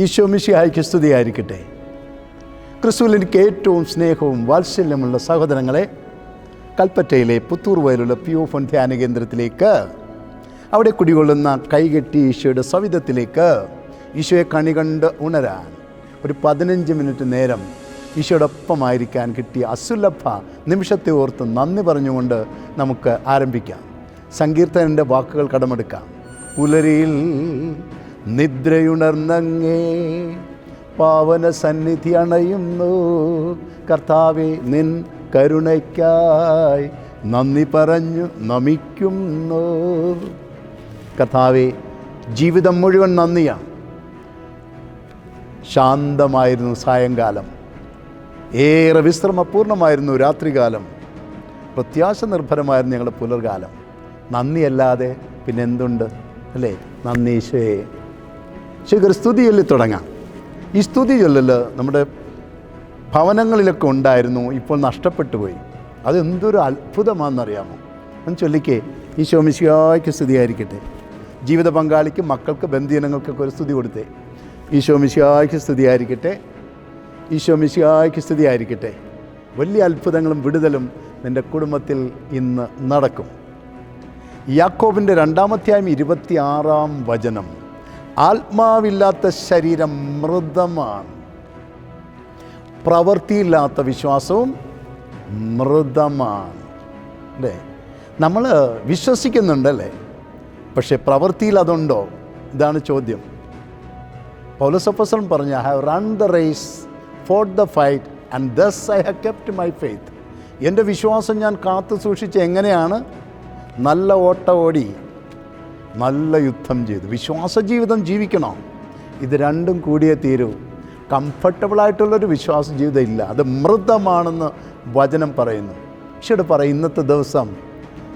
ഈശോ മിശിഹായ്ക്ക് സ്തുതിയായിരിക്കട്ടെ. ക്രിസ്തുവിൽ എനിക്ക് ഏറ്റവും സ്നേഹവും വാത്സല്യമുള്ള സഹോദരങ്ങളെ കൽപ്പറ്റയിലെ പുത്തൂർ വയലുള്ള പിയോ ഫോൺ ധ്യാന കേന്ദ്രത്തിലേക്ക് അവിടെ കുടികൊള്ളുന്ന കൈകെട്ടി ഈശോയുടെ സവിധത്തിലേക്ക് ഈശോയെ കണി കണ്ട് ഉണരാൻ ഒരു പതിനഞ്ച് മിനിറ്റ് നേരം ഈശോടൊപ്പമായിരിക്കാൻ കിട്ടിയ അസുലഭ നിമിഷത്തെ ഓർത്ത് നന്ദി പറഞ്ഞുകൊണ്ട് നമുക്ക് ആരംഭിക്കാം. സങ്കീർത്തനന്റെ വാക്കുകൾ കടമെടുക്കാം. പുലരിയിൽ നിദ്രയുണർന്നങ്ങേ പാവന സന്നിധി അണയുന്നു. കർത്താവെ നിൻ കരുണയ്ക്കായി നന്ദി പറഞ്ഞു നമിക്കുന്നു. കർത്താവെ ജീവിതം മുഴുവൻ നന്ദിയാണ് ശാന്തമായിരുന്നു സായങ്കാലം. ഏറെ വിശ്രമപൂർണമായിരുന്നു രാത്രികാലം. പ്രത്യാശ നിർഭരമായിരുന്നു ഞങ്ങളുടെ പുലർകാലം നന്ദിയല്ലാതെ പിന്നെന്തുണ്ട്? അല്ലേ? നന്ദി ഈശോയെ. ശരി സ്തുതി ചൊല്ലി തുടങ്ങാം. ഈ സ്തുതി ചൊല്ലൽ നമ്മുടെ ഭവനങ്ങളിലൊക്കെ ഉണ്ടായിരുന്നു ഇപ്പോൾ നഷ്ടപ്പെട്ടു പോയി. അതെന്തൊരു അത്ഭുതമാണെന്നറിയാമോ? എന്ന് ചൊല്ലിക്കേ. ഈ ശോമിശിയായ്ക്ക് സ്തുതിയായിരിക്കട്ടെ. ജീവിത പങ്കാളിക്ക് മക്കൾക്ക് ബന്ധുജനങ്ങൾക്കൊക്കെ ഒരു സ്തുതി കൊടുത്തേ. ഈ ശോമിശിയായ്ക്ക് സ്തുതിയായിരിക്കട്ടെ. ഈ ശോമിശിയായ്ക്ക് സ്തുതിയായിരിക്കട്ടെ. വലിയ അത്ഭുതങ്ങളും വിടുതലും നിന്റെ കുടുംബത്തിൽ ഇന്ന് നടക്കും. യാക്കോബിന്റെ രണ്ടാമധ്യായം ഇരുപത്തിയാറാം വചനം. ആത്മാവില്ലാത്ത ശരീരം മൃതമാണ് പ്രവൃത്തിയില്ലാത്ത വിശ്വാസവും മൃതമാണ് അല്ലേ? നമ്മൾ വിശ്വസിക്കുന്നുണ്ടല്ലേ? പക്ഷേ പ്രവൃത്തിയിൽ അതുണ്ടോ? ഇതാണ് ചോദ്യം. പൗലസപ്പസൻ പറഞ്ഞ I have run the race for the fight and thus I have kept my faith എന്റെ വിശ്വാസം ഞാൻ കാത്തു സൂക്ഷിച്ച് എങ്ങനെയാണ്? നല്ല ഓട്ട ഓടി. നല്ല യുദ്ധം ചെയ്തു. വിശ്വാസ ജീവിതം ജീവിക്കണം. ഇത് രണ്ടും കൂടിയേ തീരൂ. കംഫർട്ടബിളായിട്ടുള്ളൊരു വിശ്വാസ ജീവിതം ഇല്ല. അത് മൃതമാണെന്ന് വചനം പറയുന്നു. ഈശോട് പറയും ഇന്നത്തെ ദിവസം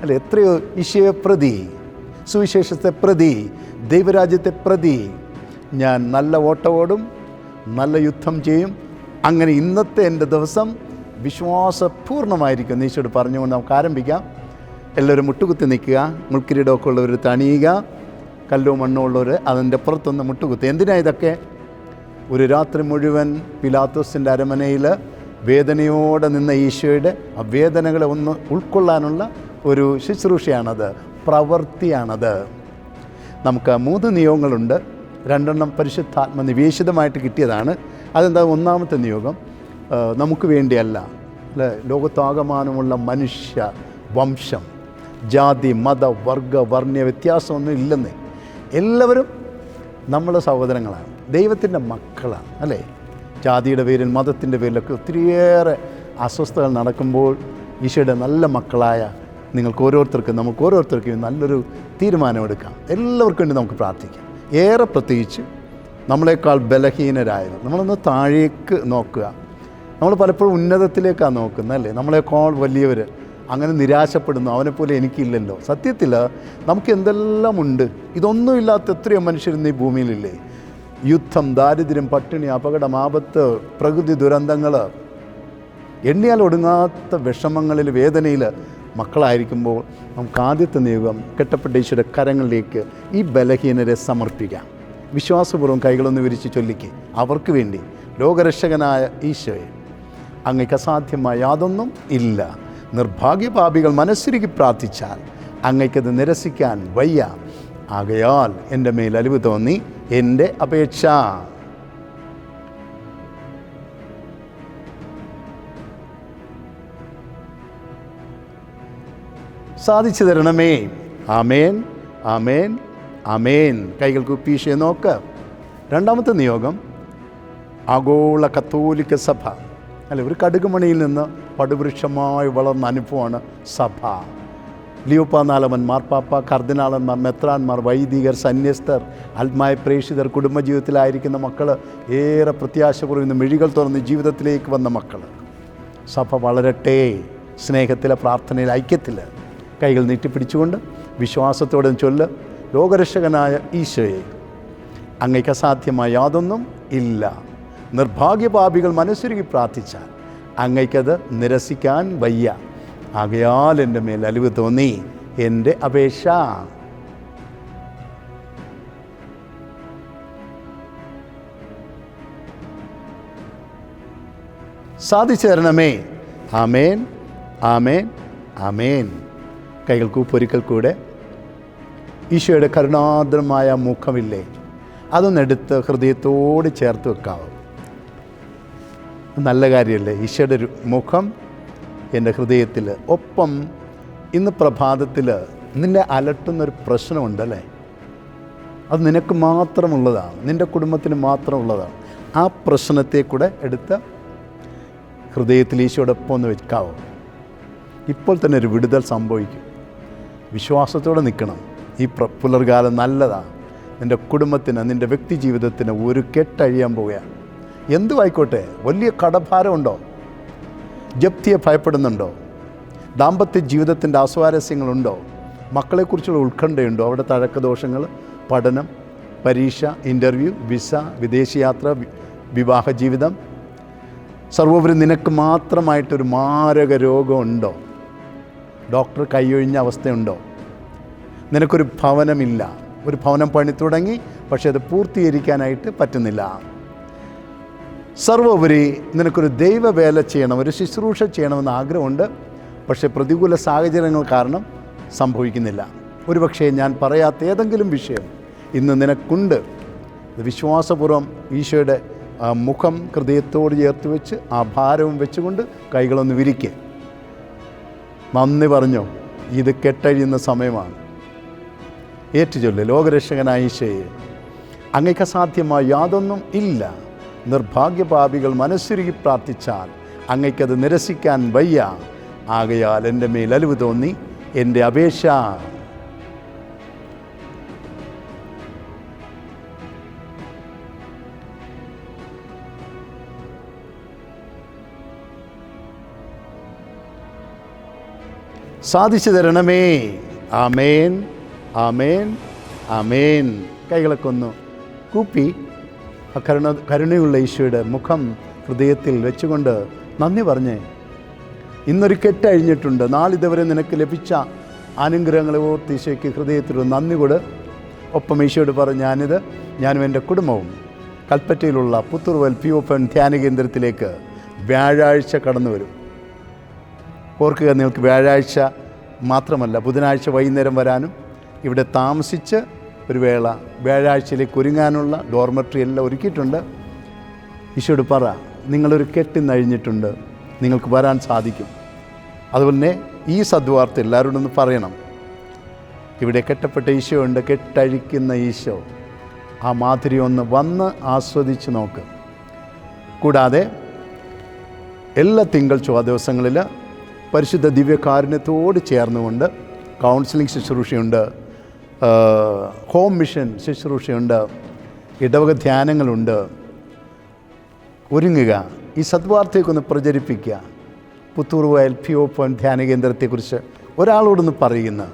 അല്ല എത്രയോ ഈശോയെ പ്രതി സുവിശേഷത്തെ പ്രതി ദൈവരാജ്യത്തെ പ്രതി. ഞാൻ നല്ല ഓട്ടമോടും നല്ല യുദ്ധം ചെയ്യും. അങ്ങനെ ഇന്നത്തെ എന്റെ ദിവസം വിശ്വാസപൂർണമായിരിക്കും ഈശോട് പറഞ്ഞുകൊണ്ട് നമുക്ക് ആരംഭിക്കാം. എല്ലാവരും മുട്ടുകുത്തി നിൽക്കുക. മുൾക്കിരീടമൊക്കെ ഉള്ളവർ തണിയുക. കല്ലോ മണ്ണോ ഉള്ളവർ അതിന്റെ പുറത്തൊന്ന് മുട്ടുകുത്തി. എന്തിനാ ഇതൊക്കെ? ഒരു രാത്രി മുഴുവൻ പിലാത്തോസിന്റെ അരമനയിൽ വേദനയോടെ നിന്ന ഈശോയുടെ ആ വേദനകളെ ഒന്ന് ഉൾക്കൊള്ളാനുള്ള ഒരു ശുശ്രൂഷയാണത്. പ്രവൃത്തിയാണത്. നമുക്ക് മൂന്ന് നിയോഗങ്ങളുണ്ട്. രണ്ടെണ്ണം പരിശുദ്ധാത്മ നിവേശിതമായിട്ട് കിട്ടിയതാണ്. അതെന്താ? ഒന്നാമത്തെ നിയോഗം നമുക്ക് വേണ്ടിയല്ല. അല്ലേ? ലോകത്താകമാനമുള്ള മനുഷ്യ വംശം. ജാതി മത വർഗ വർണ്യ വ്യത്യാസമൊന്നും ഇല്ലെന്ന്. എല്ലാവരും നമ്മളെ സഹോദരങ്ങളാണ്. ദൈവത്തിന്റെ മക്കളാണ് അല്ലേ? ജാതിയുടെ പേരിൽ മതത്തിന്റെ പേരിലൊക്കെ ഒത്തിരിയേറെ അസ്വസ്ഥതകൾ നടക്കുമ്പോൾ ഈശോയുടെ നല്ല മക്കളായ നിങ്ങൾക്ക് ഓരോരുത്തർക്കും നമുക്ക് ഓരോരുത്തർക്കും നല്ലൊരു തീരുമാനമെടുക്കാം എല്ലാവർക്കും വേണ്ടി നമുക്ക് പ്രാർത്ഥിക്കാം. ഏറെ പ്രത്യേകിച്ച് നമ്മളെക്കാൾ ബലഹീനരായത് നമ്മളൊന്ന് താഴേക്ക് നോക്കുക. നമ്മൾ പലപ്പോഴും ഉന്നതത്തിലേക്കാണ് നോക്കുന്നത് അല്ലേ? നമ്മളെക്കാൾ വലിയവർ അങ്ങനെ നിരാശപ്പെടുന്നു. അവനെപ്പോലെ എനിക്കില്ലല്ലോ. സത്യത്തിൽ നമുക്ക് എന്തെല്ലാം ഉണ്ട്? ഇതൊന്നും ഇല്ലാത്ത എത്രയോ മനുഷ്യരിന്ന് ഈ ഭൂമിയിലില്ലേ? യുദ്ധം ദാരിദ്ര്യം പട്ടിണി അപകടം ആപത്ത് പ്രകൃതി ദുരന്തങ്ങൾ എണ്ണിയാൽ ഒടുങ്ങാത്ത വിഷമങ്ങളിൽ വേദനയിൽ മക്കളായിരിക്കുമ്പോൾ നമുക്ക് ആദ്യത്തെ നിയോഗം കെട്ടപ്പെട്ട ഈശ്വര കരങ്ങളിലേക്ക് ഈ ബലഹീനരെ സമർപ്പിക്കാം. വിശ്വാസപൂർവം കൈകളൊന്ന് വിരിച്ച് ചൊല്ലിക്ക്. അവർക്ക് വേണ്ടി ലോകരക്ഷകനായ ഈശോയെ അങ്ങക്ക് അസാധ്യമായ യാതൊന്നും ഇല്ല. നിർഭാഗ്യപാപികൾ മനസ്സിരുകി പ്രാർത്ഥിച്ചാൽ അങ്ങയ്ക്കത് നിരസിക്കാൻ വയ്യ. ആകയാൽ എന്റെ മേൽ അലിവ് തോന്നി എന്റെ അപേക്ഷ. സാധിച്ചു തരണമേ. ആമേൻ ആമേൻ ആമേൻ. കൈകൾ കുപ്പീശയെ നോക്ക്. രണ്ടാമത്തെ നിയോഗം ആഗോള കത്തോലിക്ക സഭ. അല്ല ഒരു കടുകുമണിയിൽ നിന്ന് പടുവൃക്ഷമായി വളർന്ന അനുഭവമാണ് സഭ. ലിയോപ്പ നാലവൻ മാർപ്പാപ്പ കർദിനാളന്മാർ മെത്രാന്മാർ വൈദികർ സന്യസ്തർ ആത്മായ പ്രേക്ഷിതർ കുടുംബജീവിതത്തിലായിരിക്കുന്ന മക്കൾ ഏറെ പ്രത്യാശപൂർവം മിഴികൾ തുറന്ന് ജീവിതത്തിലേക്ക് വന്ന മക്കൾ സഭ വളരട്ടെ സ്നേഹത്തിലെ പ്രാർത്ഥനയിൽ ഐക്യത്തിൽ കൈകൾ നീട്ടിപ്പിടിച്ചുകൊണ്ട് വിശ്വാസത്തോടെ ചൊല്ല് ലോകരക്ഷകനായ ഈശോയെ അങ്ങയ്ക്ക് അസാധ്യമായ യാതൊന്നും ഇല്ല. നിർഭാഗ്യപാപികൾ മനസ്സുരുകി പ്രാർത്ഥിച്ചാൽ അങ്ങയ്ക്കത് നിരസിക്കാൻ വയ്യ. ആകയാൽ എന്റെ മേൽ അലിവ് തോന്നി. എന്റെ അപേക്ഷ. സാധിച്ചു തരണമേ. ആമേൻ. ആമേൻ. ആമേൻ. കൈകൾ കൂപ്പൊരിക്കൽ കൂടെ. ഈശോയുടെ കരുണാദ്രമായ മുഖമില്ലേ? അതൊന്നെടുത്ത് ഹൃദയത്തോട് ചേർത്ത് വെക്കാവും. നല്ല കാര്യമല്ലേ? ഈശോയുടെ ഒരു മുഖം എന്റെ ഹൃദയത്തിൽ. ഒപ്പം ഇന്ന് പ്രഭാതത്തിൽ നിന്നെ അലട്ടുന്നൊരു പ്രശ്നമുണ്ടല്ലേ? അത് നിനക്ക് മാത്രമുള്ളതാണ്. നിന്റെ കുടുംബത്തിന് മാത്രമുള്ളതാണ്. ആ പ്രശ്നത്തെ കൂടെ എടുത്ത് ഹൃദയത്തിൽ ഈശോടൊപ്പം ഒന്ന് വെക്കാവോ? ഇപ്പോൾ തന്നെ ഒരു വിടുതൽ സംഭവിക്കും. വിശ്വാസത്തോടെ നിൽക്കണം. ഈ പുലർകാലം നല്ലതാണ്. നിന്റെ കുടുംബത്തിന് നിന്റെ വ്യക്തി ജീവിതത്തിന് ഒരു കെട്ടഴിയാൻ പോവുകയാണ്. എന്തുമായിക്കോട്ടെ വലിയ കടഭാരമുണ്ടോ? ജപ്തിയെ ഭയപ്പെടുന്നുണ്ടോ? ദാമ്പത്യ ജീവിതത്തിന്റെ അസ്വാരസ്യങ്ങളുണ്ടോ? മക്കളെക്കുറിച്ചുള്ള ഉത്കണ്ഠയുണ്ടോ? അവിടെ തഴക്കദോഷങ്ങൾ പഠനം പരീക്ഷ ഇന്റർവ്യൂ വിസ വിദേശയാത്ര വിവാഹ ജീവിതം. സർവോപരി നിനക്ക് മാത്രമായിട്ടൊരു മാരക രോഗമുണ്ടോ? ഡോക്ടർ കൈയൊഴിഞ്ഞ അവസ്ഥയുണ്ടോ? നിനക്കൊരു ഭവനമില്ല. ഒരു ഭവനം പണി തുടങ്ങി പക്ഷേ അത് പൂർത്തീകരിക്കാനായിട്ട് പറ്റുന്നില്ല. സർവോപരി നിനക്കൊരു ദൈവവേല ചെയ്യണം ഒരു ശുശ്രൂഷ ചെയ്യണമെന്ന് ആഗ്രഹമുണ്ട്. പക്ഷേ പ്രതികൂല സാഹചര്യങ്ങൾ കാരണം സംഭവിക്കുന്നില്ല. ഒരുപക്ഷേ ഞാൻ പറയാത്ത ഏതെങ്കിലും വിഷയം ഇന്ന് നിനക്കുണ്ട്. വിശ്വാസപൂർവം ഈശോയുടെ മുഖം ഹൃദയത്തോട് ചേർത്ത് വെച്ച് ആ ഭാരവും വെച്ചുകൊണ്ട് കൈകളൊന്ന് വിരിക്കുക നന്ദി പറഞ്ഞോ ഇത് കെട്ടഴിയുന്ന സമയമാണ്. ഏറ്റുചൊല്ല് ലോകരക്ഷകനായ ഈശോയെ അങ്ങയ്ക്ക് അസാധ്യമായ യാതൊന്നും ഇല്ല. നിർഭാഗ്യപാപികൾ മനസ്സുരുകി പ്രാർത്ഥിച്ചാൽ അങ്ങയ്ക്കത് നിരസിക്കാൻ വയ്യ. ആകയാൽ എന്റെ മേൽ അലിവ് തോന്നി എന്റെ അപേക്ഷ സാധിച്ചു തരണമേ. ആമേൻ ആമേൻ ആമേൻ. കൈകളൊക്കെ ഒന്ന് കൂപ്പി ആ കരുണ കരുണയുള്ള ഈശോയുടെ മുഖം ഹൃദയത്തിൽ വെച്ചുകൊണ്ട് നന്ദി പറഞ്ഞേ. ഇന്നൊരു കെട്ടഴിഞ്ഞിട്ടുണ്ട്. നാളിതുവരെ നിനക്ക് ലഭിച്ച അനുഗ്രഹങ്ങളെ ഓർത്ത് ഈശോയ്ക്ക് ഹൃദയത്തിൽ നന്ദി കൊട്. ഒപ്പം ഈശോയോട് പറഞ്ഞ് ഞാനിത്. ഞാനും എന്റെ കുടുംബവും കൽപ്പറ്റയിലുള്ള പുത്തൂർവൽ പി ഒപ്പൻ ധ്യാന കേന്ദ്രത്തിലേക്ക് വ്യാഴാഴ്ച കടന്നു വരും. ഓർക്കുക നിങ്ങൾക്ക് വ്യാഴാഴ്ച മാത്രമല്ല ബുധനാഴ്ച വൈകുന്നേരം വരാനും ഇവിടെ താമസിച്ച് ഒരു വേള വ്യാഴാഴ്ചയിലേക്ക് ഒരുങ്ങാനുള്ള ഡോർമെട്രി എല്ലാം ഒരുക്കിയിട്ടുണ്ട്. ഈശോട് പറ നിങ്ങളൊരു കെട്ടിന്നഴിഞ്ഞിട്ടുണ്ട് നിങ്ങൾക്ക് വരാൻ സാധിക്കും. അതുപോലെ തന്നെ ഈ സദ്വാർത്ത എല്ലാവരോടും ഒന്ന് പറയണം. ഇവിടെ കെട്ടപ്പെട്ട ഈശോ ഉണ്ട് കെട്ടഴിക്കുന്ന ഈശോ. ആ മാധുരി ഒന്ന് വന്ന് ആസ്വദിച്ച് നോക്ക്. കൂടാതെ എല്ലാ തിങ്കൾ ചൊവ്വ ദിവസങ്ങളിൽ പരിശുദ്ധ ദിവ്യകാരുണ്യത്തോട് ചേർന്നുകൊണ്ട് കൗൺസിലിംഗ് ശുശ്രൂഷയുണ്ട്. ഹോം മിഷൻ ശുശ്രൂഷയുണ്ട് ഇടവക ധ്യാനങ്ങളുണ്ട്. ഒരുങ്ങുക ഈ സദ്വാർത്തയൊക്കെ പ്രചരിപ്പിക്കുക. പുത്തൂർ വയൽ പി ഒ പോയിന്റ് ധ്യാന കേന്ദ്രത്തെക്കുറിച്ച് ഒരാളോടൊന്ന് പറയുന്ന.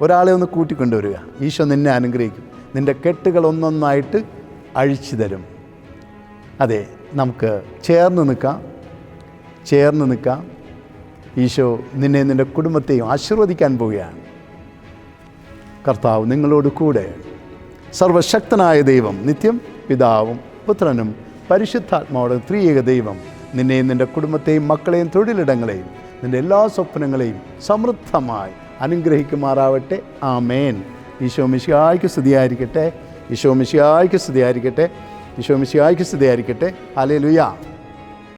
ഒരാളെ ഒന്ന് കൂട്ടിക്കൊണ്ടുവരിക. ഈശോ നിന്നെ അനുഗ്രഹിക്കും. നിന്റെ കെട്ടുകൾ ഒന്നൊന്നായിട്ട് അഴിച്ചു തരും. അതെ നമുക്ക് ചേർന്ന് നിൽക്കാം. ചേർന്ന് നിൽക്കാം. ഈശോ നിന്നെ നിന്റെ കുടുംബത്തെയും ആശീർവദിക്കാൻ പോവുകയാണ്. കർത്താവ് നിങ്ങളോട് കൂടെ. സർവശക്തനായ ദൈവം നിത്യം പിതാവും പുത്രനും പരിശുദ്ധാത്മാവോട് ത്രിയേക ദൈവം നിന്നെയും നിന്റെ കുടുംബത്തെയും മക്കളെയും തൊഴിലിടങ്ങളെയും നിന്റെ എല്ലാ സ്വപ്നങ്ങളെയും സമൃദ്ധമായി അനുഗ്രഹിക്കുമാറാവട്ടെ. ആമേൻ. ഈശോ മിശിയായിക്ക് സ്തുതിയായിരിക്കട്ടെ. ഈശോ മിശിയായിക്ക് സ്തുതിയായിരിക്കട്ടെ. ഈശോ മിശിയായിക്ക് സ്തുതിയായിരിക്കട്ടെ. അലേ ലുയാ